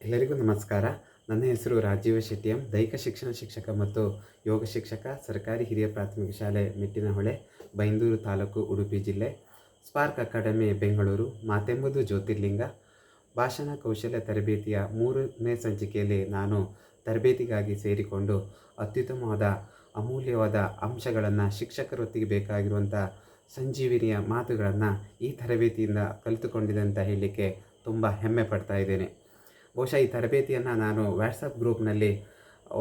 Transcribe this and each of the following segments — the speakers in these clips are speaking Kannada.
ಎಲ್ಲರಿಗೂ ನಮಸ್ಕಾರ. ನನ್ನ ಹೆಸರು ರಾಜೀವ ಶೆಟ್ಟಿ ಎಂ ದೈಹಿಕ ಶಿಕ್ಷಣ ಶಿಕ್ಷಕ ಮತ್ತು ಯೋಗ ಶಿಕ್ಷಕ, ಸರ್ಕಾರಿ ಹಿರಿಯ ಪ್ರಾಥಮಿಕ ಶಾಲೆ ಮೆಟ್ಟಿನಹೊಳೆ, ಬೈಂದೂರು ತಾಲೂಕು, ಉಡುಪಿ ಜಿಲ್ಲೆ, ಸ್ಪಾರ್ಕ್ ಅಕಾಡೆಮಿ, ಬೆಂಗಳೂರು, ಮಾತೆಂಬುದು ಜ್ಯೋತಿರ್ಲಿಂಗ. ಭಾಷಣ ಕೌಶಲ್ಯ ತರಬೇತಿಯ ಮೂರನೇ ಸಂಚಿಕೆಯಲ್ಲಿ ನಾನು ತರಬೇತಿಗಾಗಿ ಸೇರಿಕೊಂಡು ಅತ್ಯುತ್ತಮವಾದ, ಅಮೂಲ್ಯವಾದ ಅಂಶಗಳನ್ನು ಶಿಕ್ಷಕರೊತ್ತಿಗೆ ಬೇಕಾಗಿರುವಂಥ ಸಂಜೀವಿನಿಯ ಮಾತುಗಳನ್ನು ಈ ತರಬೇತಿಯಿಂದ ಕಲಿತುಕೊಂಡಿದೆ ಅಂತ ಹೇಳಲಿಕ್ಕೆ ತುಂಬ ಹೆಮ್ಮೆ ಪಡ್ತಾ ಇದ್ದೇನೆ. ಬಹುಶಃ ಈ ತರಬೇತಿಯನ್ನು ನಾನು ವ್ಯಾಟ್ಸಪ್ ಗ್ರೂಪ್ನಲ್ಲಿ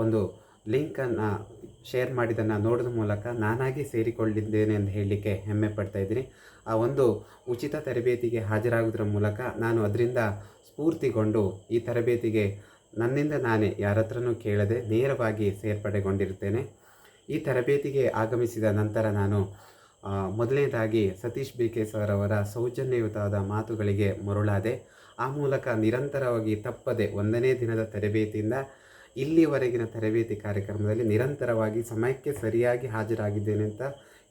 ಒಂದು ಲಿಂಕನ್ನು ಶೇರ್ ಮಾಡಿದ್ದನ್ನು ನೋಡೋದ್ರ ಮೂಲಕ ನಾನಾಗಿ ಸೇರಿಕೊಂಡಿದ್ದೇನೆ ಅಂತ ಹೇಳಲಿಕ್ಕೆ ಹೆಮ್ಮೆ ಪಡ್ತಾ ಇದ್ದೀನಿ. ಆ ಒಂದು ಉಚಿತ ತರಬೇತಿಗೆ ಹಾಜರಾಗೋದ್ರ ಮೂಲಕ ನಾನು ಅದರಿಂದ ಸ್ಫೂರ್ತಿಗೊಂಡು ಈ ತರಬೇತಿಗೆ ನನ್ನಿಂದ ನಾನೇ ಯಾರ ಹತ್ರನೂ ಕೇಳದೆ ನೇರವಾಗಿ ಸೇರ್ಪಡೆಗೊಂಡಿರುತ್ತೇನೆ. ಈ ತರಬೇತಿಗೆ ಆಗಮಿಸಿದ ನಂತರ ನಾನು ಮೊದಲನೇದಾಗಿ ಸತೀಶ್ ಬಿ ಕೆ ಸರ್ ಅವರ ಸೌಜನ್ಯಯುತವಾದ ಮಾತುಗಳಿಗೆ ಮರುಳಾದೆ, ಆ ಮೂಲಕ ನಿರಂತರವಾಗಿ ತಪ್ಪದೆ ಒಂದನೇ ದಿನದ ತರಬೇತಿಯಿಂದ ಇಲ್ಲಿವರೆಗಿನ ತರಬೇತಿ ಕಾರ್ಯಕ್ರಮದಲ್ಲಿ ನಿರಂತರವಾಗಿ ಸಮಯಕ್ಕೆ ಸರಿಯಾಗಿ ಹಾಜರಾಗಿದ್ದೇನೆ ಅಂತ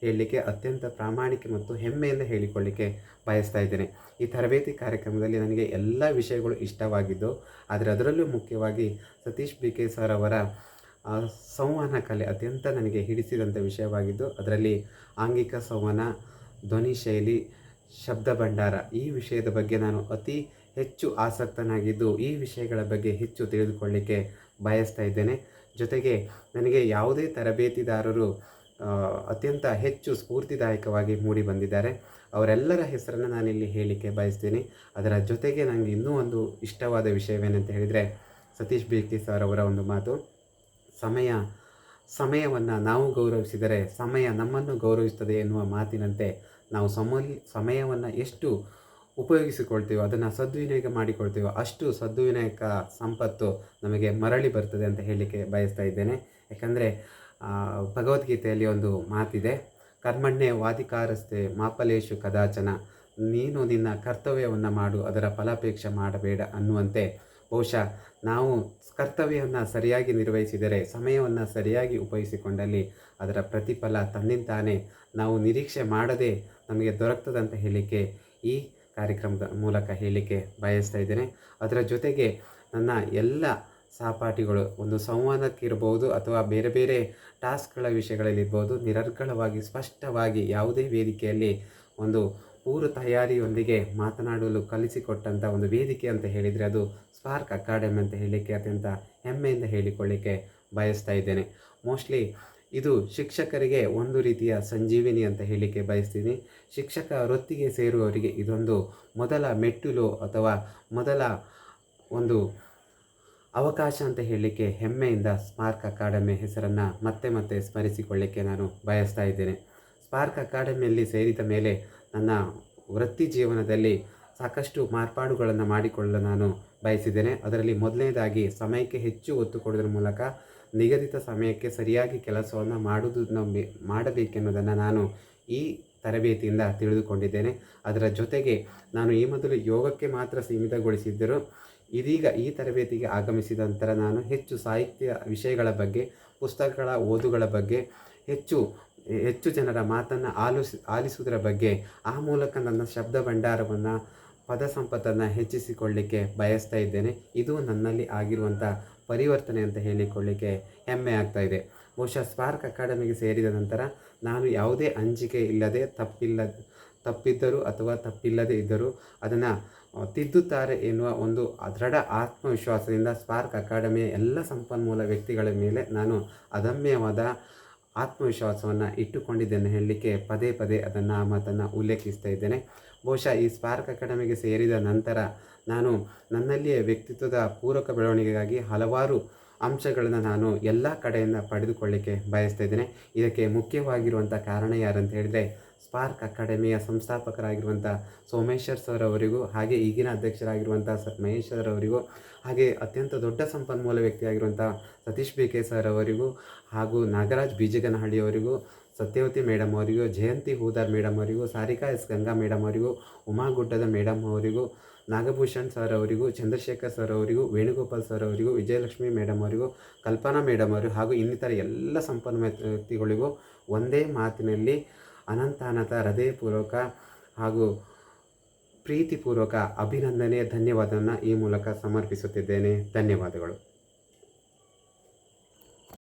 ಹೇಳಲಿಕ್ಕೆ ಅತ್ಯಂತ ಪ್ರಾಮಾಣಿಕ ಮತ್ತು ಹೆಮ್ಮೆಯಿಂದ ಹೇಳಿಕೊಳ್ಳಿಕ್ಕೆ ಬಯಸ್ತಾ ಇದ್ದೇನೆ. ಈ ತರಬೇತಿ ಕಾರ್ಯಕ್ರಮದಲ್ಲಿ ನನಗೆ ಎಲ್ಲ ವಿಷಯಗಳು ಇಷ್ಟವಾಗಿದ್ದು, ಆದರೆ ಅದರಲ್ಲೂ ಮುಖ್ಯವಾಗಿ ಸತೀಶ್ ಬಿ ಕೆ ಸರ್ ಅವರ ಸಂವಹನ ಕಲೆ ಅತ್ಯಂತ ನನಗೆ ಹಿಡಿಸಿದಂಥ ವಿಷಯವಾಗಿದ್ದು, ಅದರಲ್ಲಿ ಆಂಗಿಕ ಸಂವಹನ, ಧ್ವನಿ ಶೈಲಿ, ಶಬ್ದ ಭಂಡಾರ ಈ ವಿಷಯದ ಬಗ್ಗೆ ನಾನು ಅತಿ ಹೆಚ್ಚು ಆಸಕ್ತನಾಗಿದ್ದು, ಈ ವಿಷಯಗಳ ಬಗ್ಗೆ ಹೆಚ್ಚು ತಿಳಿದುಕೊಳ್ಳಿಕ್ಕೆ ಬಯಸ್ತಾ ಇದ್ದೇನೆ. ಜೊತೆಗೆ ನನಗೆ ಯಾವುದೇ ತರಬೇತಿದಾರರು ಅತ್ಯಂತ ಹೆಚ್ಚು ಸ್ಫೂರ್ತಿದಾಯಕವಾಗಿ ಮೂಡಿ ಬಂದಿದ್ದಾರೆ. ಅವರೆಲ್ಲರ ಹೆಸರನ್ನು ನಾನಿಲ್ಲಿ ಹೇಳಲಿಕ್ಕೆ ಬಯಸ್ತೀನಿ. ಅದರ ಜೊತೆಗೆ ನನಗೆ ಇನ್ನೂ ಒಂದು ಇಷ್ಟವಾದ ವಿಷಯವೇನಂತ ಹೇಳಿದರೆ, ಸತೀಶ್ ಬೇಕಿ ಸರ್ ಅವರ ಒಂದು ಮಾತು. ಸಮಯ, ಸಮಯವನ್ನು ನಾವು ಗೌರವಿಸಿದರೆ ಸಮಯ ನಮ್ಮನ್ನು ಗೌರವಿಸುತ್ತದೆ ಎನ್ನುವ ಮಾತಿನಂತೆ ನಾವು ಸಮ ಸಮಯವನ್ನು ಎಷ್ಟು ಉಪಯೋಗಿಸಿಕೊಳ್ತೀವೋ, ಅದನ್ನು ಸದ್ವಿನಿಯೋಗ ಮಾಡಿಕೊಳ್ತೀವೋ, ಅಷ್ಟು ಸದ್ವಿನಿಯೋಗ ಸಂಪತ್ತು ನಮಗೆ ಮರಳಿ ಬರ್ತದೆ ಅಂತ ಹೇಳಲಿಕ್ಕೆ ಬಯಸ್ತಾ ಇದ್ದೇನೆ. ಯಾಕಂದರೆ ಭಗವದ್ಗೀತೆಯಲ್ಲಿ ಒಂದು ಮಾತಿದೆ, ಕರ್ಮಣ್ಣೆ ವಾದಿಕಾರಸ್ಥೆ ಮಾಪಲೇಶು ಕದಾಚನ, ನೀನು ನಿನ್ನ ಕರ್ತವ್ಯವನ್ನು ಮಾಡು, ಅದರ ಫಲಾಪೇಕ್ಷೆ ಮಾಡಬೇಡ ಅನ್ನುವಂತೆ ಬಹುಶಃ ನಾವು ಕರ್ತವ್ಯವನ್ನು ಸರಿಯಾಗಿ ನಿರ್ವಹಿಸಿದರೆ, ಸಮಯವನ್ನು ಸರಿಯಾಗಿ ಉಪಯೋಗಿಸಿಕೊಂಡಲ್ಲಿ ಅದರ ಪ್ರತಿಫಲ ತನ್ನಿಂತಾನೇ ನಾವು ನಿರೀಕ್ಷೆ ಮಾಡದೆ ನಮಗೆ ದೊರಕ್ತದಂತ ಹೇಳಿಕೆ ಈ ಕಾರ್ಯಕ್ರಮದ ಮೂಲಕ ಹೇಳಲಿಕ್ಕೆ ಬಯಸ್ತಾ ಇದ್ದೇನೆ. ಅದರ ಜೊತೆಗೆ ನನ್ನ ಎಲ್ಲ ಸಹಪಾಠಿಗಳು ಒಂದು ಸಂವಾದಕ್ಕಿರ್ಬೋದು ಅಥವಾ ಬೇರೆ ಬೇರೆ ಟಾಸ್ಕ್ಗಳ ವಿಷಯಗಳಲ್ಲಿರ್ಬೋದು ನಿರರ್ಗಳವಾಗಿ, ಸ್ಪಷ್ಟವಾಗಿ ಯಾವುದೇ ವೇದಿಕೆಯಲ್ಲಿ ಒಂದು ಪೂರ್ವ ತಯಾರಿಯೊಂದಿಗೆ ಮಾತನಾಡಲು ಕಲಿಸಿಕೊಟ್ಟಂಥ ಒಂದು ವೇದಿಕೆ ಅಂತ ಹೇಳಿದರೆ ಅದು ಸ್ಪಾರ್ಕ್ ಅಕಾಡೆಮಿ ಅಂತ ಹೇಳಲಿಕ್ಕೆ ಅತ್ಯಂತ ಹೆಮ್ಮೆಯಿಂದ ಹೇಳಿಕೊಳ್ಳಿಕ್ಕೆ ಬಯಸ್ತಾ ಇದ್ದೇನೆ. ಮೋಸ್ಟ್ಲಿ ಇದು ಶಿಕ್ಷಕರಿಗೆ ಒಂದು ರೀತಿಯ ಸಂಜೀವಿನಿ ಅಂತ ಹೇಳಲಿಕ್ಕೆ ಬಯಸ್ತೀನಿ. ಶಿಕ್ಷಕ ವೃತ್ತಿಗೆ ಸೇರುವವರಿಗೆ ಇದೊಂದು ಮೊದಲ ಮೆಟ್ಟಿಲು ಅಥವಾ ಮೊದಲ ಒಂದು ಅವಕಾಶ ಅಂತ ಹೇಳಲಿಕ್ಕೆ ಹೆಮ್ಮೆಯಿಂದ ಸ್ಮಾರ್ಕ್ ಅಕಾಡೆಮಿ ಹೆಸರನ್ನು ಮತ್ತೆ ಮತ್ತೆ ಸ್ಮರಿಸಿಕೊಳ್ಳಿಕ್ಕೆ ನಾನು ಬಯಸ್ತಾ ಇದ್ದೇನೆ. ಸ್ಪಾರ್ಕ್ ಅಕಾಡೆಮಿಯಲ್ಲಿ ಸೇರಿದ ಮೇಲೆ ನನ್ನ ವೃತ್ತಿ ಜೀವನದಲ್ಲಿ ಸಾಕಷ್ಟು ಮಾರ್ಪಾಡುಗಳನ್ನು ಮಾಡಿಕೊಳ್ಳಲು ನಾನು ಬಯಸಿದ್ದೇನೆ. ಅದರಲ್ಲಿ ಮೊದಲನೇದಾಗಿ ಸಮಯಕ್ಕೆ ಹೆಚ್ಚು ಒತ್ತು ಕೊಡೋದ್ರ ಮೂಲಕ ನಿಗದಿತ ಸಮಯಕ್ಕೆ ಸರಿಯಾಗಿ ಕೆಲಸವನ್ನು ಮಾಡುವುದನ್ನು ಮಾಡಬೇಕೆನ್ನುವುದನ್ನು ನಾನು ಈ ತರಬೇತಿಯಿಂದ ತಿಳಿದುಕೊಂಡಿದ್ದೇನೆ. ಅದರ ಜೊತೆಗೆ ನಾನು ಈ ಮೊದಲು ಯೋಗಕ್ಕೆ ಮಾತ್ರ ಸೀಮಿತಗೊಳಿಸಿದ್ದರೂ ಇದೀಗ ಈ ತರಬೇತಿಗೆ ಆಗಮಿಸಿದ ನಂತರ ನಾನು ಹೆಚ್ಚು ಸಾಹಿತ್ಯ ವಿಷಯಗಳ ಬಗ್ಗೆ, ಪುಸ್ತಕಗಳ ಓದುಗಳ ಬಗ್ಗೆ, ಹೆಚ್ಚು ಹೆಚ್ಚು ಜನರ ಮಾತನ್ನು ಆಲಿಸಿ, ಆಲಿಸುವುದರ ಬಗ್ಗೆ ಆ ಮೂಲಕ ನನ್ನ ಶಬ್ದ ಭಂಡಾರವನ್ನು, ಪದ ಸಂಪತ್ತನ್ನು ಹೆಚ್ಚಿಸಿಕೊಳ್ಳಿಕ್ಕೆ ಬಯಸ್ತಾ ಇದ್ದೇನೆ. ಇದು ನನ್ನಲ್ಲಿ ಆಗಿರುವಂಥ ಪರಿವರ್ತನೆ ಅಂತ ಹೇಳಿಕೊಳ್ಳಿಕ್ಕೆ ಹೆಮ್ಮೆ ಆಗ್ತಾ ಇದೆ. ಬಹುಶಃ ಸ್ಪಾರ್ಕ್ ಅಕಾಡೆಮಿಗೆ ಸೇರಿದ ನಂತರ ನಾನು ಯಾವುದೇ ಅಂಜಿಕೆ ಇಲ್ಲದೆ ತಪ್ಪಿಲ್ಲ, ತಪ್ಪಿದ್ದರೂ ಅಥವಾ ತಪ್ಪಿಲ್ಲದೆ ಇದ್ದರೂ ಅದನ್ನು ತಿದ್ದುತ್ತಾರೆ ಎನ್ನುವ ಒಂದು ದೃಢ ಆತ್ಮವಿಶ್ವಾಸದಿಂದ ಸ್ಪಾರ್ಕ್ ಅಕಾಡೆಮಿಯ ಎಲ್ಲ ಸಂಪನ್ಮೂಲ ವ್ಯಕ್ತಿಗಳ ಮೇಲೆ ನಾನು ಅದಮ್ಯವಾದ ಆತ್ಮವಿಶ್ವಾಸವನ್ನು ಇಟ್ಟುಕೊಂಡಿದ್ದೇನೆ ಹೇಳಲಿಕ್ಕೆ ಪದೇ ಪದೇ ಅದನ್ನು ಆ ಮಾತನ್ನು ಉಲ್ಲೇಖಿಸ್ತಾ ಇದ್ದೇನೆ. ಬಹುಶಃ ಈ ಸ್ಪಾರ್ಕ್ ಅಕಾಡೆಮಿಗೆ ಸೇರಿದ ನಂತರ ನಾನು ನನ್ನಲ್ಲಿಯೇ ವ್ಯಕ್ತಿತ್ವದ ಪೂರಕ ಬೆಳವಣಿಗೆಗಾಗಿ ಹಲವಾರು ಅಂಶಗಳನ್ನು ನಾನು ಎಲ್ಲ ಕಡೆಯಿಂದ ಪಡೆದುಕೊಳ್ಳಿಕ್ಕೆ ಬಯಸ್ತಾ ಇದ್ದೇನೆ. ಇದಕ್ಕೆ ಮುಖ್ಯವಾಗಿರುವಂಥ ಕಾರಣ ಯಾರಂತ ಹೇಳಿದರೆ ಸ್ಪಾರ್ಕ್ ಅಕಾಡೆಮಿಯ ಸಂಸ್ಥಾಪಕರಾಗಿರುವಂಥ ಸೋಮೇಶ್ವರ್ ಸರ್ ಅವರಿಗೂ, ಹಾಗೆ ಈಗಿನ ಅಧ್ಯಕ್ಷರಾಗಿರುವಂಥ ಸರ್ ಮಹೇಶ್ ಸರ್ ಅವರಿಗೂ, ಹಾಗೆ ಅತ್ಯಂತ ದೊಡ್ಡ ಸಂಪನ್ಮೂಲ ವ್ಯಕ್ತಿಯಾಗಿರುವಂಥ ಸತೀಶ್ ಬಿ ಕೆ ಸರ್ ಅವರಿಗೂ, ಹಾಗೂ ನಾಗರಾಜ್ ಬೀಜಗನಹಳ್ಳಿ ಅವರಿಗೂ, ಸತ್ಯವತಿ ಮೇಡಮ್ ಅವರಿಗೂ, ಜಯಂತಿ ಹೂದಾರ್ ಮೇಡಮ್ ಅವರಿಗೂ, ಸಾರಿಕಾ ಎಸ್ ಗಂಗಾ ಮೇಡಮ್ ಅವರಿಗೂ, ಉಮಾಗುಡ್ಡದ ಮೇಡಮ್ ಅವರಿಗೂ, ನಾಗಭೂಷಣ್ ಸರ್ ಅವರಿಗೂ, ಚಂದ್ರಶೇಖರ್ ಸರ್ ಅವರಿಗೂ, ವೇಣುಗೋಪಾಲ್ ಸರ್ ಅವರಿಗೂ, ವಿಜಯಲಕ್ಷ್ಮಿ ಮೇಡಮ್ ಅವರಿಗೂ, ಕಲ್ಪನಾ ಮೇಡಮ್ ಅವರು ಹಾಗೂ ಇನ್ನಿತರ ಎಲ್ಲ ಸಂಪನ್ಮೂಲ ವ್ಯಕ್ತಿಗಳಿಗೂ ಒಂದೇ ಮಾತಿನಲ್ಲಿ ಅನಂತ ಅನಂತ ಹೃದಯಪೂರ್ವಕ ಹಾಗೂ ಪ್ರೀತಿಪೂರ್ವಕ ಅಭಿನಂದನೆ ಧನ್ಯವಾದವನ್ನು ಈ ಮೂಲಕ ಸಮರ್ಪಿಸುತ್ತಿದ್ದೇನೆ. ಧನ್ಯವಾದಗಳು.